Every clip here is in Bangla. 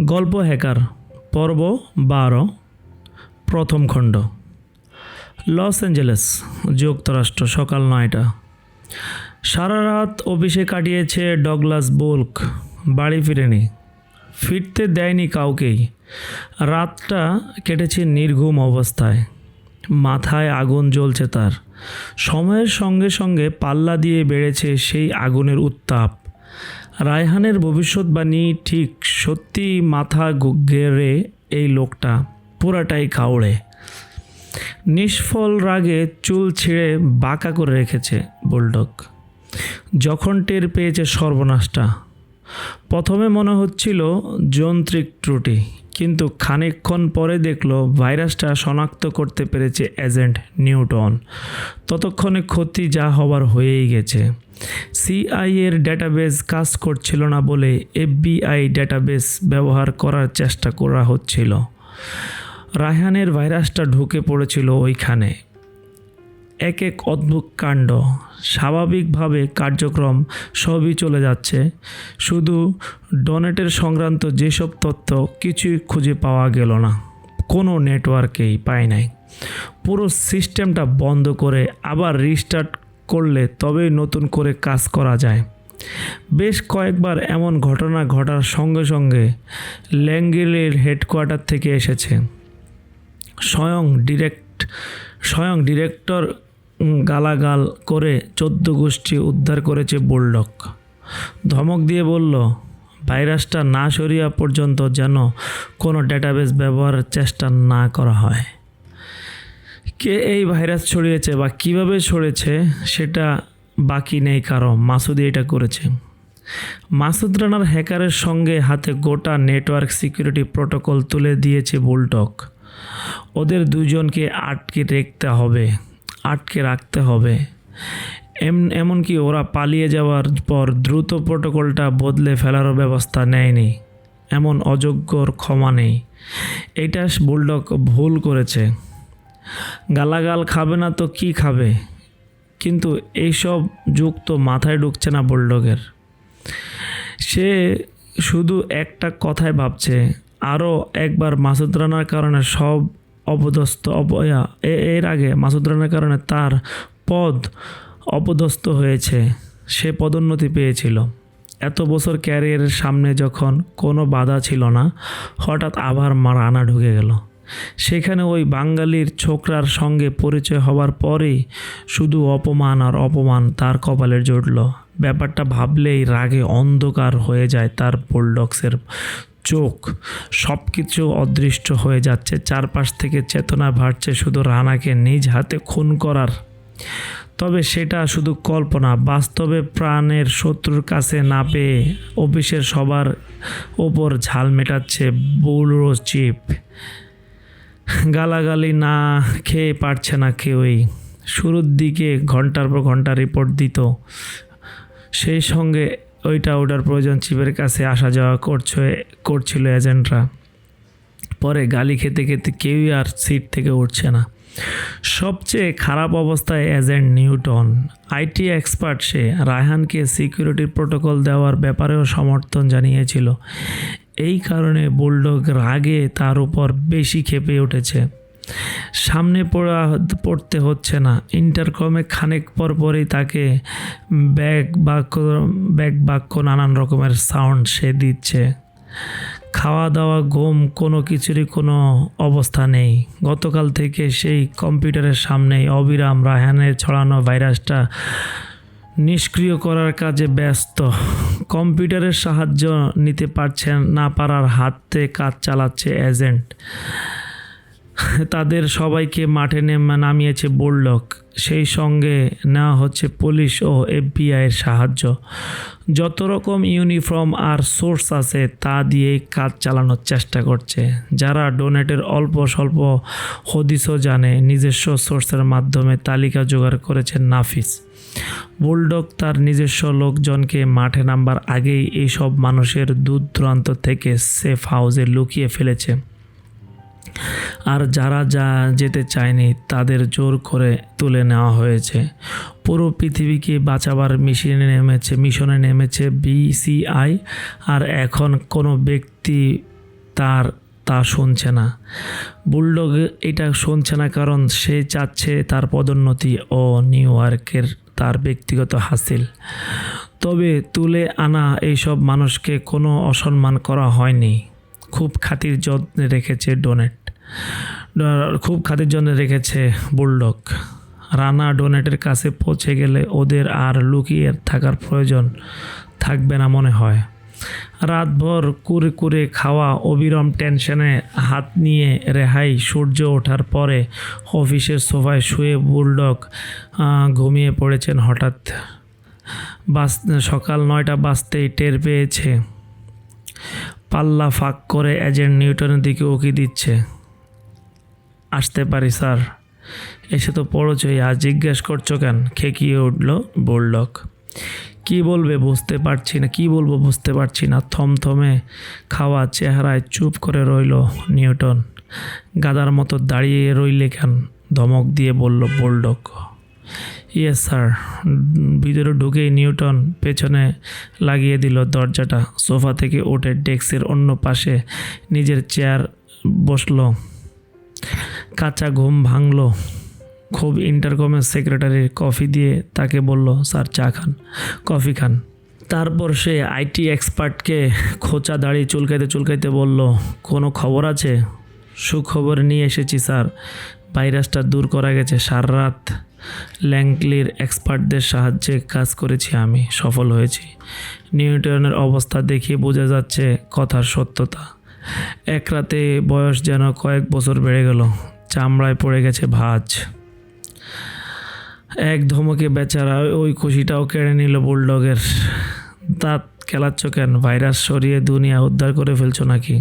গল্প হ্যাকার, পর্ব বারো, প্রথম খণ্ড। লস অ্যাঞ্জেলেস, যুক্তরাষ্ট্র, সকাল নয়টা। সারা রাত অফিসে কাটিয়েছে ডগলাস বোল্ক। বাড়ি ফিরেনি। ফিরতে দেয়নি কাউকেই। রাতটা কেটেছে নির্ঘুম অবস্থায়। মাথায় আগুন জ্বলছে তার। সময়ের সঙ্গে সঙ্গে পাল্লা দিয়ে বেড়েছে সেই আগুনের উত্তাপ। রায়হানের ভবিষ্যৎবাণী ঠিক সত্যি মাথা গেড়ে এই লোকটা, পুরাটাই কাউড়ে। নিষ্ফল রাগে চুল ছিঁড়ে বাঁকা করে রেখেছে বুলডগ। যখন টের পেয়েছে সর্বনাশটা, প্রথমে মনে হচ্ছিল যন্ত্রিক ত্রুটি কিন্তু খানিকক্ষণ পরে দেখল ভাইরাসটা শনাক্ত করতে পেরেছে এজেন্ট নিউটন। ততক্ষণে ক্ষতি যা হবার হয়েই গেছে। সিআইএর ডেটাবেস কাজ করছিল না বলে এফবিআই ডেটাবেস ব্যবহার করার চেষ্টা করা হচ্ছিল। রায়হানের ভাইরাসটা ঢুকে পড়েছিল ওইখানে। এক এক অদ্ভুত কাণ্ড, স্বাভাবিকভাবে কার্যক্রম সবই চলে যাচ্ছে। শুধু ডোনেটের সংক্রান্ত যেসব তথ্য কিছুই খুঁজে পাওয়া গেল না, কোনো নেটওয়ার্কেই পায় নাই। পুরো সিস্টেমটা বন্ধ করে আবার রিস্টার্ট করলে তবেই নতুন করে কাজ করা যায়। বেশ কয়েকবার এমন ঘটনা ঘটার সঙ্গে সঙ্গে ল্যাঙ্গেলের হেডকোয়ার্টার থেকে এসেছে। স্বয়ং ডিরেক্ট, স্বয়ং ডিরেক্টর গালাগাল করে চোদ্দ গোষ্ঠী উদ্ধার করেছে বুলডক। ধমক দিয়ে বলল, ভাইরাসটা না সরিয়া পর্যন্ত যেন কোনো ডেটাবেস ব্যবহারের চেষ্টা না করা হয়। কে এই ভাইরাস ছড়িয়েছে বা কীভাবে ছড়িয়েছে সেটা বাকি নেই কারও। মাসুদি এটা করেছে। মাসুদ রানার হ্যাকারের সঙ্গে হাতে গোটা নেটওয়ার্ক সিকিউরিটি প্রোটোকল তুলে দিয়েছে বুলটক ওদের দুজনকে আটকে রাখতে হবে। আটকে রাখতে হবে। এম, এমনকি ওরা পালিয়ে যাওয়ার পর দ্রুত প্রোটোকলটা বদলে ফেলারও ব্যবস্থা নেয়নি। এমন অযোগ্যর ক্ষমা নেই। এটা বুলডক ভুল করেছে। গালাগাল খাবে না তো কি খাবে? কিন্তু এইসব যুগ তো মাথায় ঢুকছে না বুলডগের। সে শুধু একটা কথাই ভাবছে, আরও একবার মাসুদ রানার কারণে সব অপদস্থ অপয়া এর আগে মাসুদ রানার কারণে তার পদ অপদস্থ হয়েছে। সে পদোন্নতি পেয়েছিল। এত বছর ক্যারিয়ারের সামনে যখন কোনো বাধা ছিল না, হঠাৎ আবার রানা ঢুকে গেল। সেখানে ওই বাঙালির ছোকরার সঙ্গে পরিচয় হবার পরেই শুধু অপমান আর অপমান তার কপালে জুটল। ব্যাপারটা ভাবলেই রাগে অন্ধকার হয়ে যায় তার বুলডক্সের চোখ সব কিছু অদৃষ্ট হয়ে যাচ্ছে। চারপাশ থেকে চেতনা ভাটছে শুধু রানাকে নিজ হাতে খুন করার। তবে সেটা শুধু কল্পনা, বাস্তবে প্রাণের শত্রুর কাছে না পেয়ে অফিসের সবার ওপর ঝাল মেটাচ্ছে বুড়ো চিপ গালাগালি না খেয়ে পারছে না কেউই। শুরুর দিকে ঘণ্টার পর ঘণ্টা রিপোর্ট দিত। সেই সঙ্গে ওইটা ওটার প্রয়োজন চিপের কাছে আসা যাওয়া করছে, করছিল এজেন্টরা। পরে গালি খেতে খেতে কেউই আর সিট থেকে উঠছে না। সবচেয়ে খারাপ অবস্থায় এজেন্ট নিউটন। আইটি এক্সপার্ট সে রায়হানকে সিকিউরিটি প্রোটোকল দেওয়ার ব্যাপারেও সমর্থন জানিয়েছিল। এই কারণে বুলডগ রাগে তার উপর বেশি খেপে উঠেছে। সামনে পড়া পড়তে হচ্ছে না। ইন্টারকমে খানেক পর পরই তাকে ব্যাগ বাক্য ব্যাগ বাক্য নানান রকমের সাউন্ড সে দিচ্ছে। খাওয়া দাওয়া ঘুম কোনো কিছুরই কোনো অবস্থা নেই। গতকাল থেকে সেই কম্পিউটারের সামনেই অবিরাম রায়হানের ছড়ানো ভাইরাসটা নিষ্ক্রিয় করার কাজে ব্যস্ত। কম্পিউটারের সাহায্য নিতে পারছেন না পারার হাতে কাজ চালাচ্ছে এজেন্ট। তাদের সবাইকে মাঠে নেমে নামিয়েছে বোল্ডক সেই সঙ্গে নেওয়া হচ্ছে পুলিশ ও এফবিআইয়ের সাহায্য। যত রকম ইউনিফর্ম আর সোর্স আছে, তা দিয়েই কাজ চালানোর চেষ্টা করছে। যারা ডোনেটের অল্প স্বল্প হদিসও জানে, নিজস্ব সোর্সের মাধ্যমে তালিকা জোগাড় করেছেন নাফিস। বুলডগ তার নিজস্ব লোকজনকে মাঠে নামবার আগেই এইসব মানুষের দূর দূরান্ত থেকে সেফ হাউসে লুকিয়ে ফেলেছে। আর যারা যা যেতে চায়নি, তাদের জোর করে তুলে নেওয়া হয়েছে। পুরো পৃথিবীকে বাঁচাবার মিশনে নেমেছে মিশনে নেমেছে বিসিআই আর এখন কোনো ব্যক্তি তার তা শুনছে না। বুলডগ এটা শুনছে না কারণ সে চাচ্ছে তার পদোন্নতি ও নিউ ইয়র্কের তার ব্যক্তিগত হাসিল। তবে তুলে আনা এইসব মানুষকে কোনো অসম্মান করা হয়নি। খুব খাতির যত্নে রেখেছে ডোনেট। খুব খাতির যত্নে রেখেছে বুলডগ। রানা ডোনেটের কাছে পৌঁছে গেলে ওদের আর লুকিয়ে থাকার প্রয়োজন থাকবে না মনে হয়। রাতভর কুরে কুরে খাওয়া, অবিরম টেনশনে হাত নিয়ে রেহাই, সূর্য ওঠার পরে অফিসের সোফায় শুয়ে বুলডগ ঘুমিয়ে পড়েছেন হঠাৎ। বাস, সকাল নয়টা বাজতেই টের পেয়েছে। পাল্লা ফাঁক করে এজেন্ট নিউটনের দিকে উকি দিচ্ছে। আসতে পারি, স্যার। এসে তো পড়োছই আর জিজ্ঞেস করছ কেন? খেকিয়ে উঠল বুলডগ কি বলবে, বুঝতে পারছি না, কি বলব বুঝতে পারছি না। থমথমে খাওয়া চেহারায় চুপ করে রইল নিউটন। গাদার মতো দাঁড়িয়ে রইলে কেন? ধমক দিয়ে বলল বুলডগ ইয়েস স্যার ভিতরে ঢুকেই নিউটন পেছনে লাগিয়ে দিল দরজাটা। সোফা থেকে উঠে ডেস্কের অন্য পাশে নিজের চেয়ার বসল। কাঁচা ঘুম ভাঙলো। খুব ইন্টারকমের সেক্রেটারির কফি দিয়ে তাকে বলল, স্যার, চা খান, কফি খান। তারপর সে আইটি এক্সপার্টকে খোঁচা দাঁড়িয়ে চুলকাইতে চুলকাইতে বলল, কোনো খবর আছে? সুখবর নিয়ে এসেছি, স্যার। ভাইরাসটা দূর করা গেছে সারা রাত। ল্যাংক্লির এক্সপার্টদের সাহায্যে কাজ করেছি আমি, সফল হয়েছি। নিউটনের অবস্থা দেখে বোঝা যাচ্ছে কথার সত্যতা। এক রাতে বয়স যেন কয়েক বছর বেড়ে গেল, চামড়ায় পড়ে গেছে ভাঁজ। এক ধমকে বেচারা ওই খুশিটাও কেড়ে নিল বুলডগের। দাঁত খেলাচ্ছ কেন? ভাইরাস সরিয়ে দুনিয়া উদ্ধার করে ফেলছো নাকি?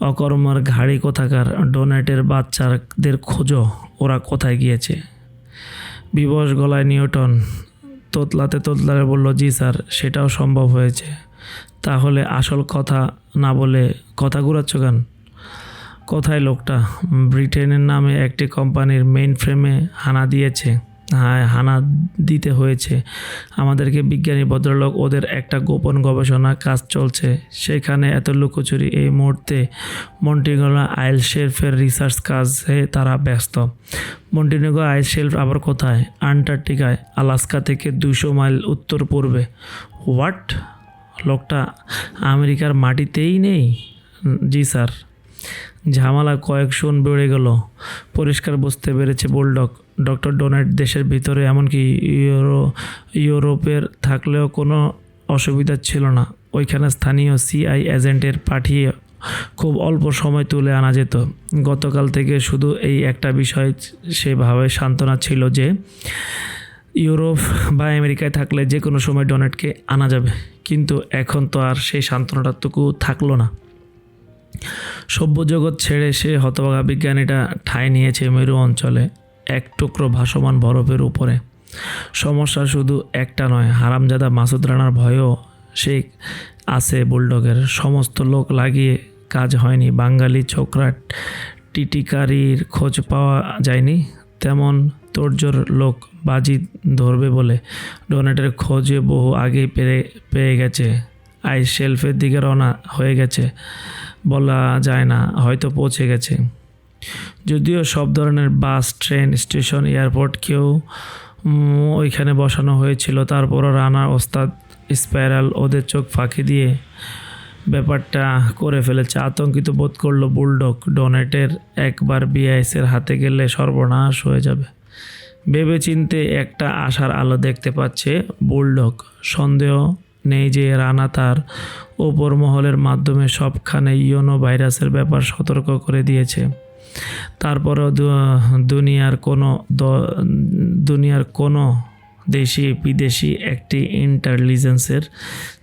অকর্মার ঘাড়ি কোথাকার? ডোনেটের বাচ্চাদের খোঁজো, ওরা কোথায় গিয়েছে? বিবশ গলায় নিউটন। তোতলাতে তোতলারে বলল, জি স্যার, সেটাও সম্ভব হয়েছে। তাহলে আসল কথা না বলে কথা ঘুরাচ্ছ কেন? কোথায় লোকটা? ব্রিটেনের নামে একটি কোম্পানির মেইন ফ্রেমে হানা দিয়েছে। হানা দিতে হয়েছে। আমাদেরকে বিজ্ঞানী, ভদ্রলোক, ওদের একটা গোপন গবেষণা কাজ চলছে। সেখানে এত লুকোচুরি এই মুহূর্তে মন্টিগলা আইল শেলফের রিসার্চ কাজে তারা ব্যস্ত। মন্টিনেগো আইল শেলফ আবার কোথায়? আন্টার্কটিকায়, আলাস্কা থেকে দুশো মাইল উত্তর পূর্বে। হোয়াট? লোকটা আমেরিকার মাটিতেই নেই? জি, স্যার। ঝামেলা কয়েক শুন বেড়ে গেল। পরিষ্কার বুঝতে পেরেছে বুলডগ ডক্টর ডোনাল্ড দেশের ভিতরে এমনকি ইউরো, ইউরোপের থাকলেও কোনো অসুবিধা ছিল না। ওইখানে স্থানীয় সিআই এজেন্টের পাঠিয়ে খুব অল্প সময় তুলে আনা যেত। গতকাল থেকে শুধু এই একটা বিষয় সেভাবে সান্ত্বনা ছিল যে, ইউরোপ বা আমেরিকায় থাকলে যে কোনো সময় ডোনেটকে আনা যাবে। কিন্তু এখন তো আর সেই সান্ত্বনাটাটুকু থাকল না। সভ্য জগৎ ছেড়ে সে হতভাগা বিজ্ঞানীটা ঠাঁই নিয়েছে মেরু অঞ্চলে এক টুকরো ভাসমান বরফের উপরে। সমস্যা শুধু একটা নয়, হারামজাদা মাসুদ রানার ভয়ও সে আছে বুলডগের। সমস্ত লোক লাগিয়ে কাজ হয়নি, বাঙালি ছোকরা টিটিকারির খোঁজ পাওয়া যায়নি। তেমন তোরজোর লোক বাজি ধরবে বলে ডোনেটের খোঁজে বহু আগেই পেরে, পেয়ে গেছে। আইস শেলফের দিকে রওনা হয়ে গেছে। বলা যায় না, হয়তো পৌঁছে গেছে। যদিও সব ধরনের বাস, ট্রেন, স্টেশন, এয়ারপোর্ট কেউ ওইখানে বসানো হয়েছিল। তারপরও রানার ওস্তাদ স্পাইরাল ওদের চোখ ফাঁকি দিয়ে ব্যাপারটা করে ফেলেছে। আতঙ্কিত বোধ করল বুলডগ ডোনেটের একবার বিআইএসের হাতে গেলে সর্বনাশ হয়ে যাবে। ভেবেচিন্তে একটা আশার আলো দেখতে পাচ্ছে বুলডগ। সন্দেহ নেই যে রানা তার ওপর মহলের মাধ্যমে সবখানে ইয়োনো ভাইরাসের ব্যাপার সতর্ক করে দিয়েছে। তারপরেও দুনিয়ার কোনো দুনিয়ার কোনো দেশি বিদেশি একটি ইন্টেলিজেন্সের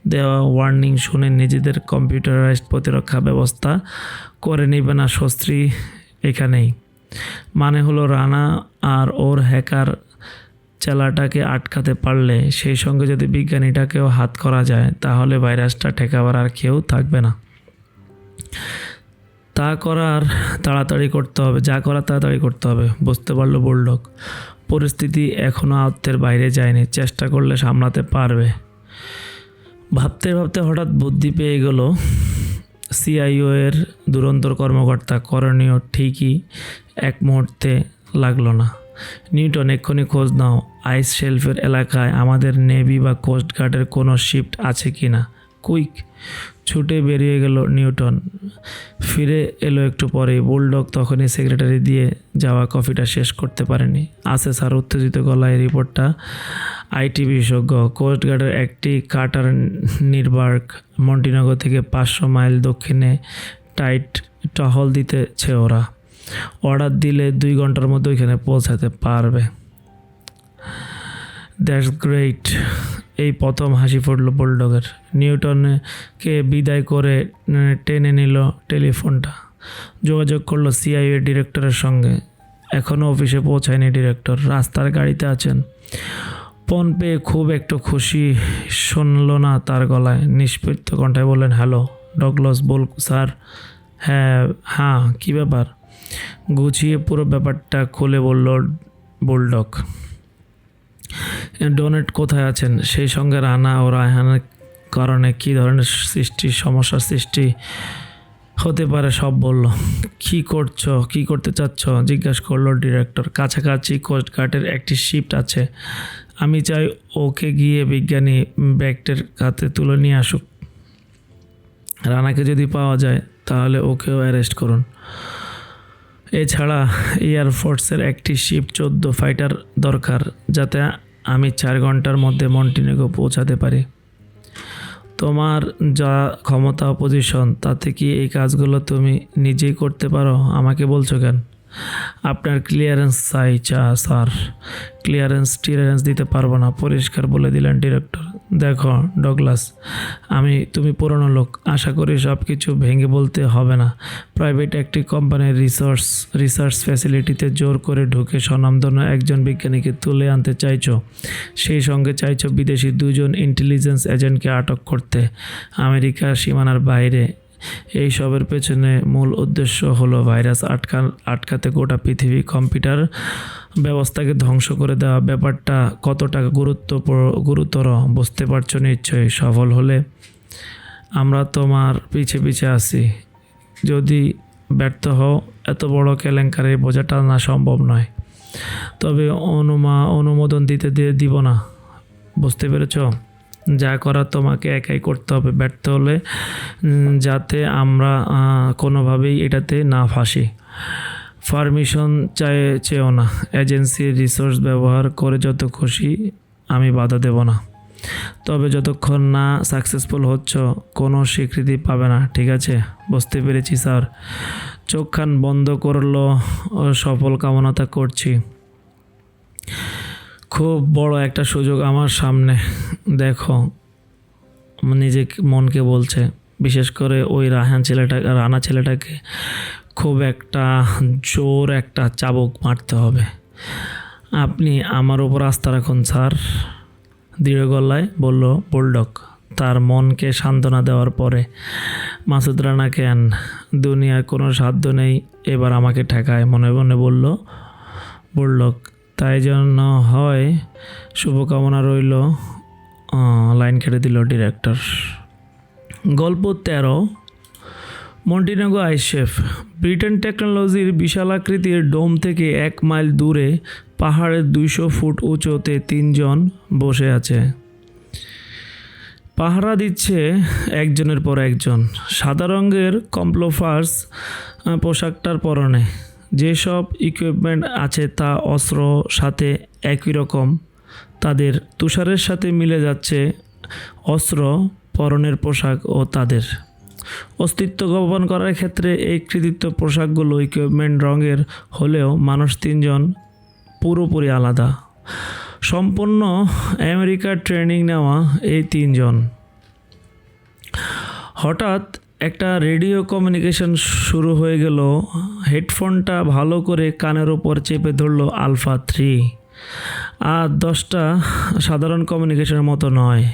দেওয়া ওয়ার্নিং শুনে নিজেদের কম্পিউটারাইজড প্রতিরক্ষা ব্যবস্থা করে নেবে না শস্ত্রী এখানেই। মানে হলো রানা আর ওর হ্যাকার চেলাটাকে আটকাতে পারলে সেই সঙ্গে যদি বিজ্ঞানীটাকেও হাত করা যায়, তাহলে ভাইরাসটা ঠেকাবার আর কেউ থাকবে না। তা করার তাড়াতাড়ি করতে হবে, যা করার তাড়াতাড়ি করতে হবে, বুঝতে পারল বুলডগ। পরিস্থিতি এখনও আয়ত্তের বাইরে যায়নি, চেষ্টা করলে সামলাতে পারবে। ভাবতে ভাবতে হঠাৎ বুদ্ধি পেয়ে গেল, সিআইও এর দুরন্তর কর্মকর্তা করণীয় ঠিকই এক মুহূর্তে লাগল না। নিউটন এক্ষুনি খোঁজ নাও, আইস শেলফের এলাকায় আমাদের নেভি বা কোস্ট গার্ডের কোনো শিফট আছে কি না? কুইক, ছুটে বেরিয়ে গেল নিউটন। ফিরে এলো একটু পরে বুলডগ তখনই সেক্রেটারি দিয়ে যাওয়া কফিটা শেষ করতে পারেনি। আছে স্যার, উত্তেজিত গলায় রিপোর্টটা। আইটি বিশেষজ্ঞ, কোস্ট গার্ডের একটি কাটার নির্বার্ক মন্টিনগর থেকে পাঁচশো মাইল দক্ষিণে টাইট টহল দিতেছে ওরা। অর্ডার দিলে দুই ঘণ্টার মধ্যে ওইখানে পৌঁছাতে পারবে। দ্যাটস গ্রেট এই প্রথম হাসি ফুটল বুলডগের নিউটনকে বিদায় করে টেনে নিল টেলিফোনটা। যোগাযোগ করল সিআইএ ডিরেক্টরের সঙ্গে। এখনও অফিসে পৌঁছায়নি ডিরেক্টর। রাস্তার গাড়িতে আছেন। ফোন পেয়ে খুব একটু খুশি শুনল না তার গলায়। নিষ্পৃত কণ্ঠায় বললেন হ্যালো ডগলস বল স্যার হ্যাঁ হ্যাঁ কী ব্যাপার? গুছিয়ে পুরো ব্যাপারটা খুলে বলল বুলডগ ডোনেট কোথায় আছেন? সেই সঙ্গে রানা ও রায়হানের কারণে কী ধরনের সৃষ্টি, সমস্যার সৃষ্টি হতে পারে সব বলল। কি করছ? কি করতে চাচ্ছ? জিজ্ঞাসা করল ডিরেক্টর। কাছাকাছি কোস্ট গার্ডের একটি শিফট আছে। আমি চাই ওকে গিয়ে বিজ্ঞানী ব্যাগটের হাতে তুলে নিয়ে আসুক। রানাকে যদি পাওয়া যায়, তাহলে ওকেও অ্যারেস্ট করুন। এছাড়া এয়ারফোর্সের একটি শিপ চোদ্দ ফাইটার দরকার, যাতে আমি চার ঘণ্টার মধ্যে মন্টিনেগো পৌঁছাতে পারি। তোমার যা ক্ষমতা পজিশন তাতে কি এই কাজগুলো তুমি নিজেই করতে পারো? আমাকে বলছো কেন? আপনার ক্লিয়ারেন্স চাই, চা, স্যার। ক্লিয়ারেন্স টিয়ারেন্স দিতে পারব না। পরিষ্কার বলে দিলেন ডিরেক্টর দেখো ডগলাস আমি, তুমি পুরনো লোক। আশা করি সব কিছু ভেঙে বলতে হবে না। প্রাইভেট একটি কোম্পানির রিসার্চ রিসার্চ ফ্যাসিলিটিতে জোর করে ঢুকে স্বনামধন্য একজন বিজ্ঞানীকে তুলে আনতে চাইছো। সেই সঙ্গে চাইছো বিদেশি দুজন ইন্টেলিজেন্স এজেন্টকে আটক করতে। আমেরিকার সীমানার বাইরে এই সবের পেছনে মূল উদ্দেশ্য হলো ভাইরাস আটকা, আটকাতে গোটা পৃথিবী কম্পিউটার ব্যবস্থাকে ধ্বংস করে দেওয়া। ব্যাপারটা কতটা গুরুত্ব গুরুতর বুঝতে পারছ নিশ্চয়ই, সফল হলে আমরা তোমার পিছে পিছে আসি যদি ব্যর্থ হও, এত বড় কেলেঙ্কারি বোঝা টানা সম্ভব নয়। তবে অনুমা, অনুমোদন দিতে দিয়ে দিব না। বুঝতে পেরেছ? যা করার তোমাকে একাই করতে হবে, ব্যর্থ হলে যাতে আমরা কোনোভাবেই এটাতে না ফাঁসি। পারমিশন চাই চেও না। এজেন্সির রিসোর্স ব্যবহার করে যত খুশি আমি বাধা দেব না। তবে যতক্ষণ না সাকসেসফুল হচ্ছ, কোনো স্বীকৃতি পাবে না, ঠিক আছে? বুঝতে পেরেছি, স্যার। চোখ খান বন্ধ করল সফল কামনাতা করছি। খুব বড় একটা সুযোগ আমার সামনে। দেখো নিজে মনকে বলছে, বিশেষ করে ওই রাহান ছেলেটা, রানা ছেলেটাকে, খুব একটা জোর একটা চাবুক মারতে হবে। আপনি আমার ওপর আস্থা রাখুন, স্যার, দৃঢ় গলায় বলল বুলডগ তার মনকে সান্ত্বনা দেওয়ার পরে, মাসুদ রানা কেন, দুনিয়ার কোনো সাধ্য নেই, এবার আমাকে ঠেকায়, মনে মনে বলল বুলডগ তাই জন্য হয়, শুভকামনা রইল লাইন কেটে দিল ডিরেক্টর গল্প তেরো, মন্টিনেগো আইশেফ ব্রিটেন টেকনোলজির বিশালাকৃতির ডোম থেকে এক মাইল দূরে পাহাড়ের দুইশো ফুট উঁচুতে তিনজন বসে আছে। পাহারা দিচ্ছে একজনের পর একজন। সাদা রঙের কমপ্লোফার্স পোশাকটার পরনে। যেসব ইকুইপমেন্ট আছে তা অস্ত্র সাথে একই রকম, তাদের তুষারের সাথে মিলে যাচ্ছে অস্ত্র, পরনের পোশাক ও তাদের। অস্তিত্ব গোপন করার ক্ষেত্রে এই কৃতিত্ব পোশাকগুলো ইকুইপমেন্ট রঙের হলেও মানুষ তিনজন পুরোপুরি আলাদা। সম্পূর্ণ আমেরিকার ট্রেনিং নেওয়া এই তিনজন। হঠাৎ একটা রেডিও কমিউনিকেশন শুরু হয়ে গেল। হেডফোনটা ভালো করে কানের ওপর চেপে ধরলো আলফা থ্রি। আর দশটা সাধারণ কমিউনিকেশনের মতো নয়।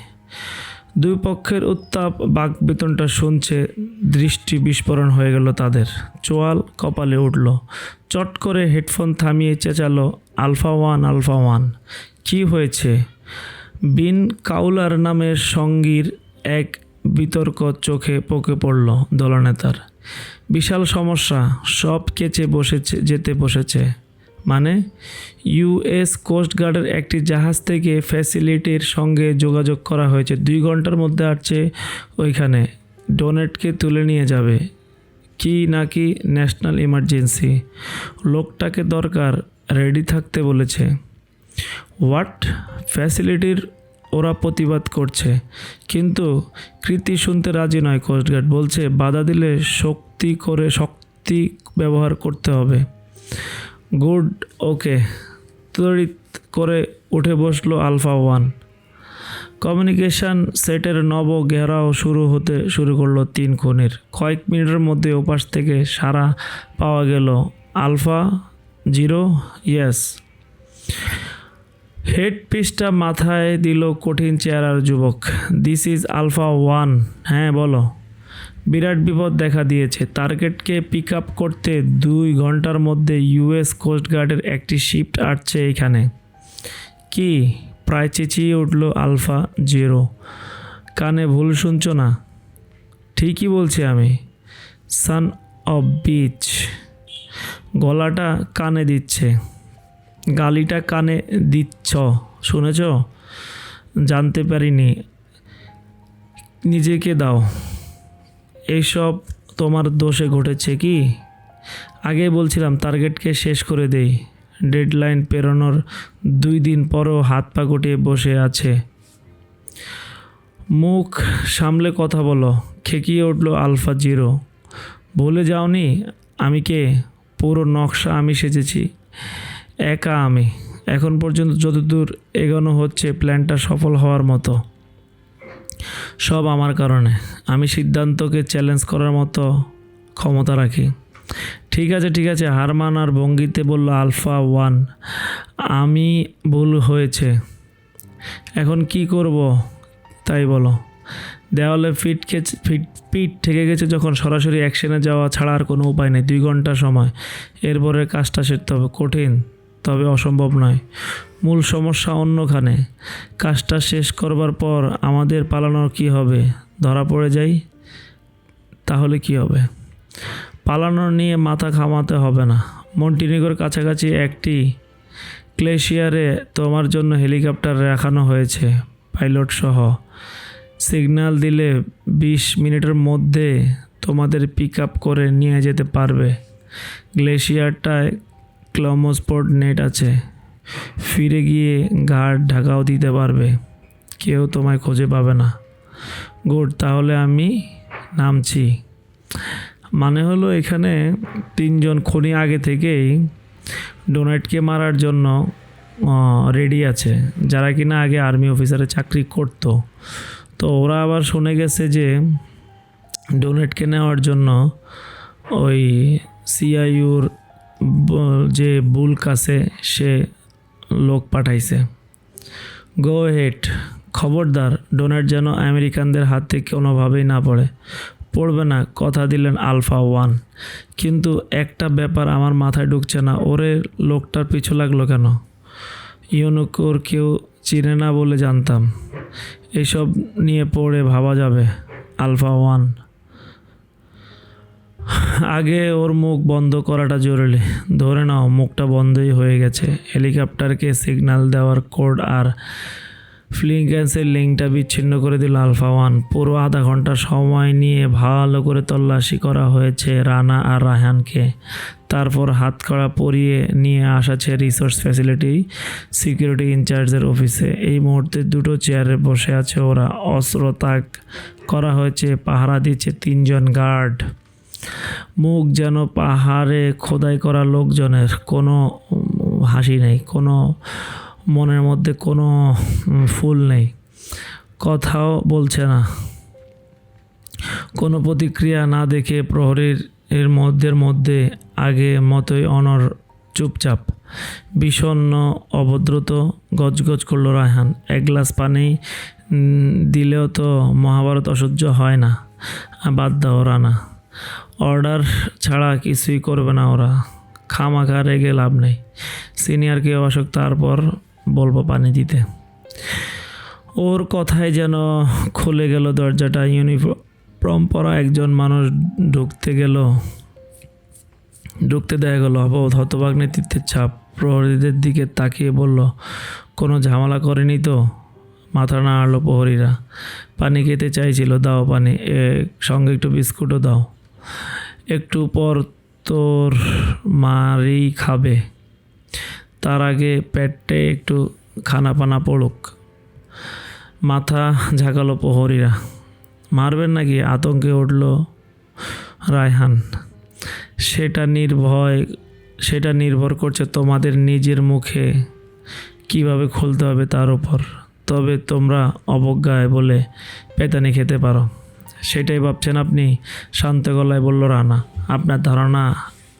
দুই পক্ষের উত্তাপ বাক বেতনটা শুনছে, দৃষ্টি বিস্ফোরণ হয়ে গেল তাদের। চোয়াল কপালে উঠল। চট করে হেডফোন থামিয়ে চেঁচালো, আলফা ওয়ান আলফা ওয়ান। কী হয়েছে? বিন কাউলার নামের সঙ্গীর এক বিতর্ক চোখে পোকে পড়ল দলনেতার। বিশাল সমস্যা, সব কেচে বসেছে, যেতে বসেছে। মানে ইউএস কোস্টগার্ডের একটি জাহাজ থেকে ফ্যাসিলিটির সঙ্গে যোগাযোগ করা হয়েছে। দুই ঘণ্টার মধ্যে আসছে ওইখানে। ডোনেটকে তুলে নিয়ে যাবে। কি নাকি ন্যাশনাল ইমার্জেন্সি। লোকটাকে দরকার, রেডি থাকতে বলেছে। হোয়াট? ফ্যাসিলিটির ওরা প্রতিবাদ করছে। কিন্তু কৃতি শুনতে রাজি নয় কোস্টগার্ড বলছে বাধা দিলে শক্তি করে শক্তি ব্যবহার করতে হবে। Good, okay. তড়িৎ করে উঠে বসল আলফা ওয়ান কমিউনিকেশন সেটের নব ঘেরাও শুরু হতে শুরু করল তিন খুনির। কয়েক মিনিটের মধ্যে ওপাশ থেকে সারা পাওয়া গেল আলফা জিরো ইয়েস হেড পিসটা মাথায় দিল কঠিন চেহারার যুবক। দিস ইজ আলফা ওয়ান হ্যাঁ বলো। বিরাট বিপদ দেখা দিয়েছে। টার্গেটকে পিক আপ করতে দুই ঘণ্টার মধ্যে ইউএস কোস্টগার্ডের একটি শিফট আসছে এখানে। কি? প্রায় চেঁচিয়ে উঠল আলফা জিরো কানে ভুল শুনছো না? ঠিকই বলছি আমি। সান অফ বিচ গলাটা কানে দিচ্ছে। গালিটা কানে দিচ্ছ, শুনেছ? জানতে পারিনি। নিজেকে দাও। এইসব তোমার দোষে ঘটেছে কি? আগে বলছিলাম, টার্গেটকে শেষ করে দেই। ডেডলাইন পেরোনোর দুই দিন পরও হাত পা গুটিয়ে বসে আছে। মুখ সামলে কথা বলো। খেকিয়ে উঠল আলফা জিরো। বলে যাওনি? আমি কে? পুরো নকশা আমি সেজেছি। একা আমি। এখন পর্যন্ত যতদূর এগোনো হচ্ছে, প্ল্যানটা সফল হওয়ার মতো। সব আমার কারণে। আমি সিদ্ধান্তকে চ্যালেঞ্জ করার মতো ক্ষমতা রাখি। ঠিক আছে ঠিক আছে, হারমান আর ভঙ্গিতে বলল, আলফা ওয়ান, আমি ভুল হয়েছে। এখন কি করব? তাই বলো। দেওয়ালে ফিট ফিট পিট ঠেকে গেছে যখন সরাসরি অ্যাকশনে যাওয়া ছাড়া আর কোনো উপায় নেই। দুই ঘণ্টা সময়। এরপরে কাজটা সেরতে হবে। কঠিন। তবে অসম্ভব নয়। মূল সমস্যা অন্যখানে। কাজটা শেষ করবার পর আমাদের পালানোর কি হবে? ধরা পড়ে যাই, তাহলে কি হবে? পালানোর নিয়ে মাথা ঘামাতে হবে না। মন্টিনিগোর কাছাকাছি একটি গ্লেশিয়ারে তোমার জন্য হেলিকপ্টার রাখানো হয়েছে পাইলট সহ সিগন্যাল দিলে বিশ মিনিটের মধ্যে তোমাদের পিক আপ করে নিয়ে যেতে পারবে। গ্লেশিয়ারটায় ক্লমোস্পোর্ট নেট আছে। ফিরে গিয়ে গার্ড ঢাকাও দিতে পারবে। কেউ তোমায় খুঁজে পাবে না। গুড, তাহলে আমি নামছি। মানে হলো এখানে তিনজন খনি আগে থেকেই ডোনাটকে মারার জন্য রেডি আছে। যারা কিনা আগে আর্মি অফিসারে চাকরি করতো। তো ওরা আবার শুনে গেছে যে ডোনেটকে নেওয়ার জন্য ওই সিআইউর যে বুলক আছে, সে লোক পাঠাইছে। গো হেড, খবরদার ডোনেট যেন আমেরিকানদের হাতে কোনোভাবেই না পড়ে। পড়বে না, কথা দিলেন আলফা ওয়ান। কিন্তু একটা ব্যাপার আমার মাথায় ঢুকছে না, ওরে লোকটার পিছু লাগল কেন? ইউনুকোর কেউ চিনে না বলে জানতাম। এইসব নিয়ে পড়ে ভাবা যাবে, আলফা ওয়ান। আগে ওর মুখ বন্ধ করাটা জরুরি। ধরে নাও, মুখটা বন্ধই হয়ে গেছে। হেলিকপ্টারকে সিগন্যাল দেওয়ার কোড আর ফ্লিঙ্কেন্সের লিঙ্কটা বিচ্ছিন্ন করে দিল আলফা ওয়ান। পুরো আধা ঘণ্টা সময় নিয়ে ভালো করে তল্লাশি করা হয়েছে রানা আর রাহানকে তারপর হাত কড়া পরিয়ে নিয়ে আসাছে রিসোর্স ফ্যাসিলিটি সিকিউরিটি ইনচার্জের অফিসে। এই মুহূর্তে দুটো চেয়ারে বসে আছে ওরা। অস্ত্র তাক করা হয়েছে, পাহারা দিচ্ছে তিনজন গার্ড। মুখ যেন পাহাড়ে খোদাই করা লোকজনের কোনো হাসি নেই, কোনো মনের মধ্যে কোনো ফুল নেই। কথাও বলছে না। কোনো প্রতিক্রিয়া না দেখে প্রহরীর এর মধ্যের মধ্যে আগে মতোই অনর চুপচাপ, বিষণ্ণ, অভদ্রত গজগজ করল রায়হান। এক গ্লাস পানি দিলেও তো মহাভারত অসহ্য হয় না। বাদ দাও রানা। অর্ডার ছাড়া কিছুই করবে না ওরা। খামাখা রেগে লাভ নেই। সিনিয়র কেউ আসুক, তারপর বলব পানি দিতে। ওর কথায় যেন খুলে গেল দরজাটা, ইউনিফর্ম পরা একজন মানুষ ঢুকতে গেল। ঢুকতে দেয়া গেল, অবধ হতবাক নেতৃত্বের ছাপ। প্রহরীদের দিকে তাকিয়ে বলল, কোনো ঝামেলা করেনি তো? মাথা নাড়ালো প্রহরীরা। পানি খেতে চাইছিল, দাও পানি সঙ্গে একটু বিস্কুটও দাও। একটু পর তোর মারই খাবে। তার আগে পেটে একটু খানা পানা পড়ুক। মাথা ঝাঁকালো প্রহরীরা। মারবেন নাকি? আতঙ্কে উঠল রায়হান। সেটা নির্ভয়, সেটা নির্ভর করছে তোমাদের নিজের মুখে। কীভাবে খুলতে হবে তার উপর? তবে তোমরা অবজ্ঞায় বলে পেতানি খেতে পারো। সেটাই ভাবছেন আপনি? শান্ত গলায় বলল রানা, আপনার ধারণা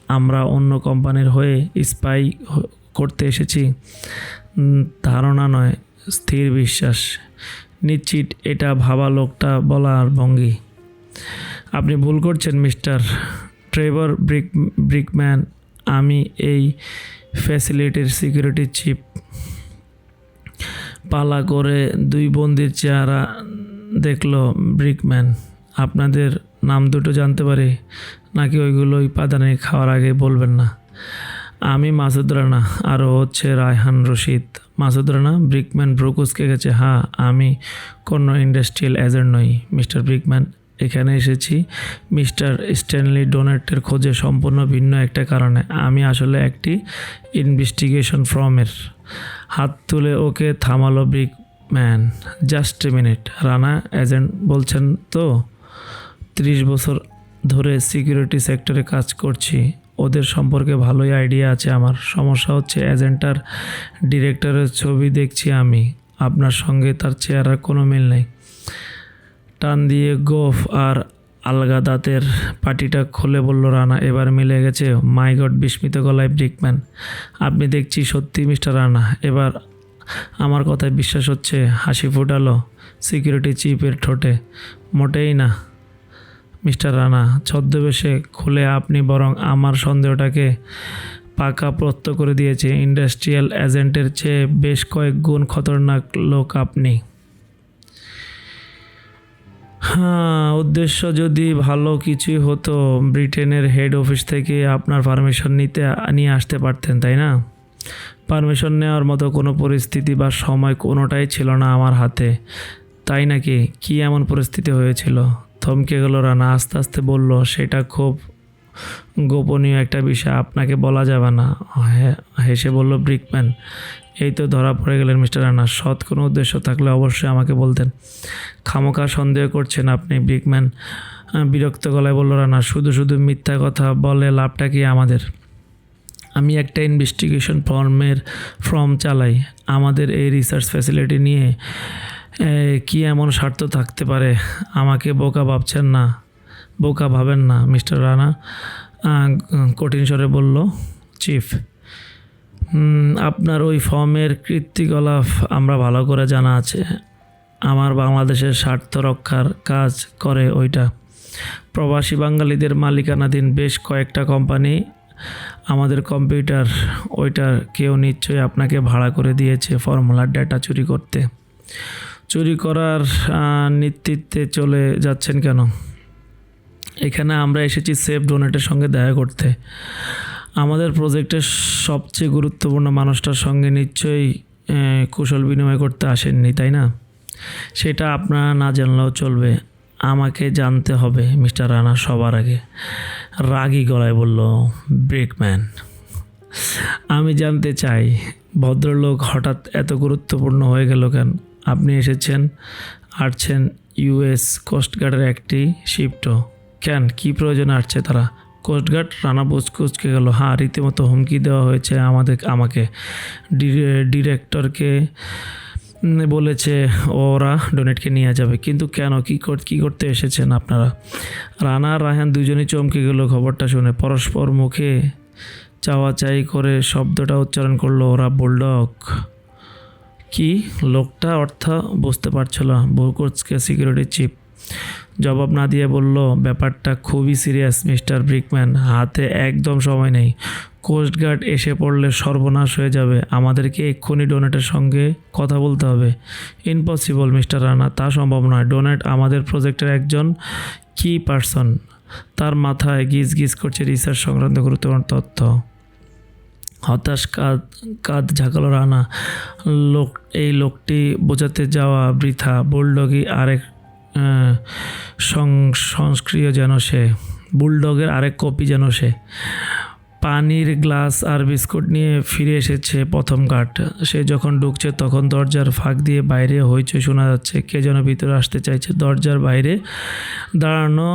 আমরা অন্য কোম্পানির হয়ে স্পাই করতে এসেছি? ধারণা নয়, স্থির বিশ্বাস। নিশ্চিত এটা ভাবা লোকটা বলার ভঙ্গি। আপনি ভুল করছেন, মিস্টার ট্রেভর ব্রিক, ব্রিকম্যান। আমি এই ফ্যাসিলিটির সিকিউরিটি চিফ পালা করে দুই বন্দির চেহারা দেখল ব্রিকম্যান। আপনাদের নাম দুটো জানতে পারি, নাকি ওইগুলোই পাদানি খাওয়ার আগে বলবেন না? আমি মাসুদ রানা আরও হচ্ছে রায়হান রশিদ। মাসুদ রানা, ব্রিকম্যান ব্রুকুসকে গেছে। হ্যাঁ আমি কোনো ইন্ডাস্ট্রিয়াল এজেন্ট নই, মিস্টার ব্রিকম্যান। এখানে এসেছি, মিস্টার স্ট্যানলি ডোনেটের খোঁজে সম্পূর্ণ ভিন্ন একটা কারণে। আমি আসলে একটি ইনভেস্টিগেশন ফর্মের। হাত তুলে ওকে থামালো Brickman just a minute. Rana, agent বলছেন তো? ত্রিশ বছর ধরে সিকিউরিটি সেক্টরে কাজ করছি। ওদের সম্পর্কে ভালোই আইডিয়া আছে আমার। সমস্যা হচ্ছে এজেন্টার ডিরেক্টরের ছবি দেখছি আমি। আপনার সঙ্গে তার চেহারার কোনো মিল নেই। টান দিয়ে গোফ আর আলগা দাঁতের পাটিটা খুলে বলল, রানা, এবার মিলে গেছে। মাই গড, বিস্মিত গলায় ব্রিকম্যান আপনি দেখছি সত্যি মিস্টার রানা। এবার আমার কথায় বিশ্বাস হচ্ছে হাসি ফুটালো সিকিউরিটি চিপের ঠোঁটে। মোটেই না। মিস্টার রানা, ছদ্মবেশে খুলে আপনি বরং আমার সন্দেহটাকে পাকা প্রত্য করে দিয়েছে। ইন্ডাস্ট্রিয়াল এজেন্টের চেয়ে বেশ কয়েক গুণ খতরনাক লোক আপনি। হ্যাঁ উদ্দেশ্য যদি ভালো কিছুই হতো, ব্রিটেনের হেড অফিস থেকে আপনার পারমিশন নিতে, নিয়ে আসতে পারতেন, তাই না? পারমিশন নেওয়ার মতো কোনো পরিস্থিতি বা সময় কোনোটাই ছিল না আমার হাতে। তাই নাকি? কি এমন পরিস্থিতি হয়েছিল? থমকে গেল রানা, আস্তে আস্তে বলল, সেটা খুব গোপনীয় একটা বিষয়, আপনাকে বলা যাবে না। হেসে বলল, ব্রিকম্যান, এই তো ধরা পড়ে গেলেন মিস্টার রানা, সৎ কোনো উদ্দেশ্য থাকলে অবশ্যই আমাকে বলতেন। খামোখা সন্দেহ করছেন আপনি, ব্রিকম্যান। বিরক্ত গলায় বলল, রানা, শুধু শুধু মিথ্যা কথা বলে লাভটা কি আমাদের? আমি একটা ইনভেস্টিগেশন ফর্মের ফর্ম চালাই। আমাদের এই রিসার্চ ফ্যাসিলিটি নিয়ে কি এমন স্বার্থ থাকতে পারে? আমাকে বোকা ভাবছেন না। বোকা ভাবেন না, মিস্টার রানা। কঠিন স্বরে বলল, চিফ আপনার ওই ফর্মের কীর্তিকলাপ আমরা ভালো করে জানা আছে। আমার বাংলাদেশের স্বার্থ রক্ষার কাজ করে ওইটা। প্রবাসী বাঙালিদের মালিকানাধীন বেশ কয়েকটা কোম্পানি আমাদের কম্পিউটার, ওইটার কেউ নিশ্চয়ই আপনাকে ভাড়া করে দিয়েছে ফর্মুলার ডেটা চুরি করতে। চুরি করার নেতৃত্বে চলে যাচ্ছেন কেন? এখানে আমরা এসেছি সেফ ডোনেটের সঙ্গে দেখা করতে। আমাদের প্রজেক্টের সবচেয়ে গুরুত্বপূর্ণ মানুষটার সঙ্গে নিশ্চয়ই কুশল বিনিময় করতে আসেননি, তাই না? সেটা আপনারা না জানলেও চলবে। আমাকে জানতে হবে, মিস্টার রানা, সবার আগে। রাগী গলায় বলল, ব্রেকম্যান, আমি জানতে চাই, ভদ্রলোক হঠাৎ এত গুরুত্বপূর্ণ হয়ে গেল কেন? আপনি এসেছেন আসছেন ইউএস কোস্টগার্ডের একটি শিফটও কেন? কি প্রয়োজনে আসছে তারা? কোস্টগার্ড রানা বুচকুচকে গেল। হ্যাঁ রীতিমতো হুমকি দেওয়া হয়েছে আমাদের, আমাকে। ডিরেক্টরকে বলেছে ওরা ডোনেটকে নিয়ে যাবে। কিন্তু কেন? কি কর- কি করতে এসেছেন আপনারা? রানা আর রায়হান দুজনেই চমকে গেল খবরটা শুনে। পরস্পর মুখে চাওয়া চাই করে শব্দটা উচ্চারণ করল ওরা বুলডগ। কি? লোকটা অর্থ বুঝতে পারছিল বোরকোচকে সিকিউরিটি চিফ জবাব না দিয়ে বলল, ব্যাপারটা খুবই সিরিয়াস, মিস্টার ব্রিকম্যান। হাতে একদম সময় নেই। কোস্টগার্ড এসে পড়লে সর্বনাশ হয়ে যাবে। আমাদেরকে এক্ষুনি ডোনেটের সঙ্গে কথা বলতে হবে। ইম্পসিবল, মিস্টার রানা, তা সম্ভব নয়। ডোনেট আমাদের প্রজেক্টের একজন কি পার্সন। তার মাথায় গিজ গিজ করছে রিসার্চ সংক্রান্ত গুরুত্বপূর্ণ তথ্য। হতাশ কাঁধ কাঁধ ঝাঁকালো রানা। লোক, এই লোকটি বোঝাতে যাওয়া বৃথা বুলডগি আরেক সংস্ক্রিয় যেন সে, বুলডগের আরেক কপি যেন সে। পানির গ্লাস আর বিস্কুট নিয়ে ফিরে এসেছে প্রথম কাঠ সে যখন ঢুকছে তখন দরজার ফাঁক দিয়ে বাইরে হইচই শোনা যাচ্ছে। কে যেন ভিতরে আসতে চাইছে। দরজার বাইরে দাঁড়ানো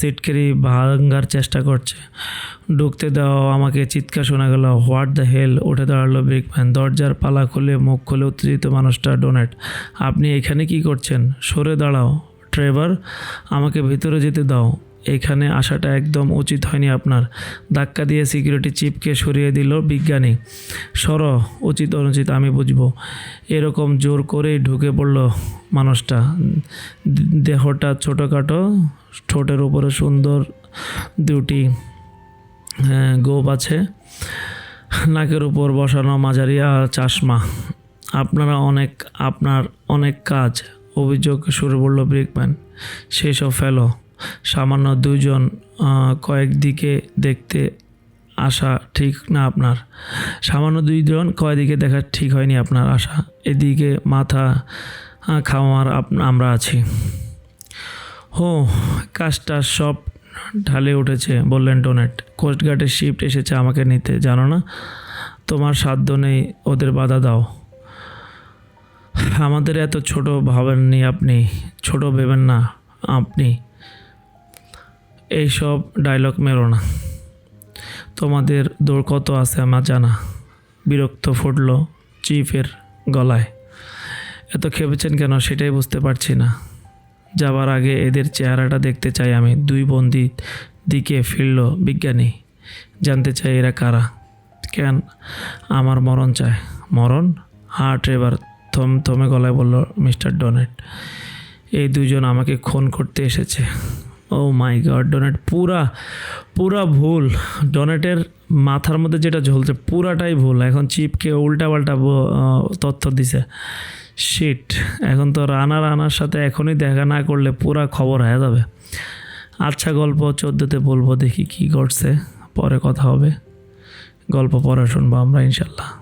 সিটকেরি ভাঙার চেষ্টা করছে। ঢুকতে দাও আমাকে চিৎকার শোনা গেল, হোয়াট দ্য হেল? উঠে দাঁড়াল ব্রিকম্যান দরজার পালা খুলে মুখ খুলে উত্তেজিত মানুষটা ডোনেট, আপনি এখানে কি করছেন? সরে দাঁড়াও। ট্রেভার, আমাকে ভিতরে যেতে দাও। এখানে আসাটা একদম উচিত হয়নি আপনার। ধাক্কা দিয়ে সিকিউরিটি চিপকে সরিয়ে দিল বিজ্ঞানী। সর উচিত অনুচিত আমি বুঝব। এরকম জোর করেই ঢুকে পড়ল মানুষটা। দেহটা ছোটোখাটো ঠোঁটের উপরে সুন্দর দুটি হ্যাঁ, গোপ আছে। নাকের উপর বসানো মাঝারি আর চাশমা। আপনারা অনেক আপনার অনেক কাজ। অভিযোগ শুরু করল ব্রিকম্যান। সেই সব ফেলো। সামান্য দুজন আহ, কয়েক দিকে দেখতে আসা ঠিক না আপনার। সামান্য দুইজন কয়েকদিকে দেখা ঠিক হয়নি আপনার আশা। এদিকে মাথা খাওয়ার আমরা আছি। হো কাজটা সব ঢালে উঠেছে বললেন ডোনেট। কোস্টগার্ডের শিফট এসেছে আমাকে নিতে জানো না? তোমার সাধ্য নেই ওদের বাধা দাও। আমাদের এত ছোট ভাবেননি আপনি ছোট ভেবেন না আপনি। এইসব ডায়লগ মেরো না। তোমাদের দৌড় কত আছে আমার জানা। বিরক্ত ফুটল চিফের গলায়। এত খেপেছেন কেন সেটাই বুঝতে পারছি না। যাবার আগে এদের চেহারাটা দেখতে চাই আমি। দুই বন্দি দিকে ফিরল বিজ্ঞানী। জানতে চাই এরা কারা। কেন আমার মরণ চায়? মরণ? হ্যাঁ ট্রেভার থম থমে গলায় বলল, মিস্টার ডোনেট, এই দুজন আমাকে খুন করতে এসেছে। ও মাই গড ডোনেট পুরা পুরা ভুল ডোনেটের মাথার মধ্যে যেটা ঝুলছে পুরাটাই ভুল। এখন চিপকে উল্টাপাল্টা ব- আহ, তথ্য দিছে। শিট এখন তো রানা রানার সাথে এখনই দেখা না করলে পুরা খবর হয়ে যাবে। আচ্ছা গল্প চোদ্দোতে বলব দেখি কি ঘটছে পরে কথা হবে। গল্প পরে শুনব আমরা ইনশাল্লাহ।